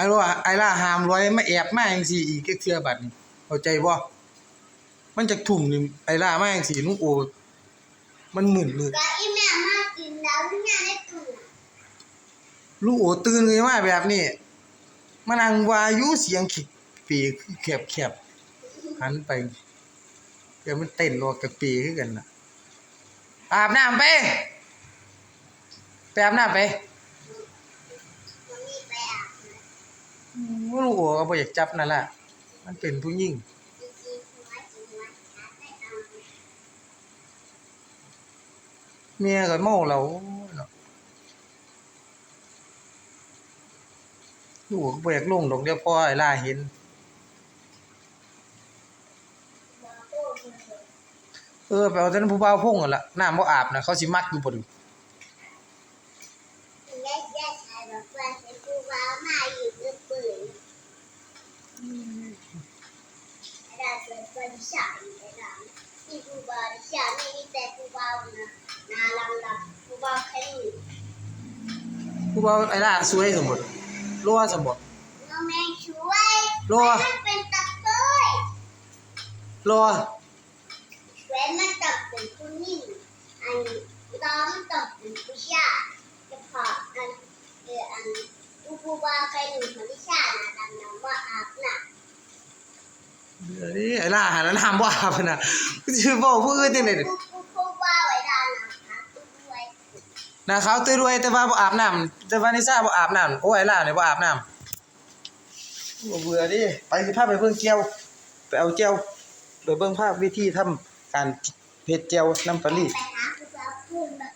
อ้ว่าไอ้ล่าหามร้อยมาแอบมาจังซี่อีกเทื่อบัดนี้เข้าใจบ่มันจะทุ่มนี่ไอ้ล่ามาจังซี่ลุงโอมันหมื่นเลยก็อีแม่มากินแล้วที่งานได้ตื่นลุงโอตื่นขึ้นมาแบบนี้มานั่งวาอยู่เสียงขิกปีแคบๆหันไปเดี๋ยวมันเต้นรอกับปีคือกันน่ะอาบน้ำไปไปอาบน้ำไป มันมีไปอาบน้ ลุงโอก็บ่อยากจับนั่นแหละมันเป็นผู้หญิงำจริงๆหัวจริงหัวเอาเมียก็เมาเหล้าเนาะลูกก็บ่อยากลงดอกเดียวพอไอ้ล่าเห็นเออไปเอาแต่นั้นผู้บ่าวพงนั่นล่ะน้ำบ่อาบนะเขาสิมักอยู่บ่ดู แยกแยกชายแบบว่าเป็นผู้ว้าวมาอยู่ด้วยปืนไอ้ดาเกิดเป็นฉายไอ้ดาที่ผู้ว้าวฉายไม่มีแต่ผู้ว้าวนะนาลำลำผู้ว้าวแค่นี้ผู้บ่าวไอ้ล่าสวยสมบัติรัวสมบัติน้องแม่ช่วยรัวมันเป็นตะเต้ยรัวแหวนมันตกเป็นผู้หญิงอันน้องมันตกเป็นผู้ชายจะพอกันเอออันผู้ผู้ว้าวแค่นี้คนที่ชายนะดำน้ำว่าอาบน้ำ เดี๋ยวนี้ไอ้ล่าหาแล้วน้ำบ่อาบน่ะสิเว้าผู้อื่นจังได๋ผู้ผู้ผู้ว่าไว้ด้านนะคะผู้ด้วยน่ะขาตุ้ยรวยแต่ว่าบ่อาบน้ำแต่ว่านิสาบ่อาบน้ำโอ้ไอ้ล่าเนี่ยบ่อาบน้ำบ่เบื่อดิไปสิพาไปเบิ่งแก้วไปเอาแก้วไปเบิ่งภาพวิธีทำการเฮ็ดแก้วน้ำปลาลีไปหาผู้ว่าพูดแบบ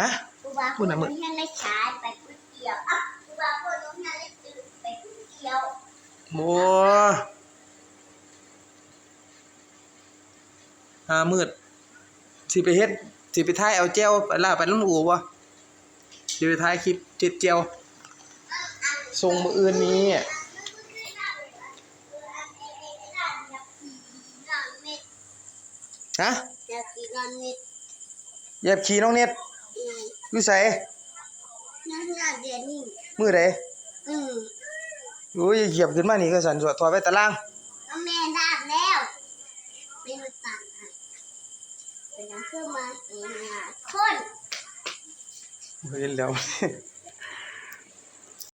ฮะผู้ว่าพูดน่ะมึมึงงยังไม่ใช้ไปก๋วยเตี๋ยวอะผู้ว่าพูดน้องยังไม่ตื่นไปก๋วยเตี๋ยวโอ้ หามืดสิไปเฮ็ดสิไปถ่ายเอาแก้วไปล่าไปน้ำอูบ่สิไปถ่ายคลิปเจ็ดแก้วส่งมื้ออื่นนี้ฮะอยากกินนอนนิดเหยียบขี่น้องเน็ตอืมอยู่ไสนั่งหน้าเดือนนี้มื้อใดอืมโอ้ยเหยียบขึ้นมานี่ก็สั่นสวดถอดไว้ตาราง น้องแม่ได้แล้ว เป็นมาตัดให้เป็นน้ำเครื่องมาเองนะคนเห็นแล้ว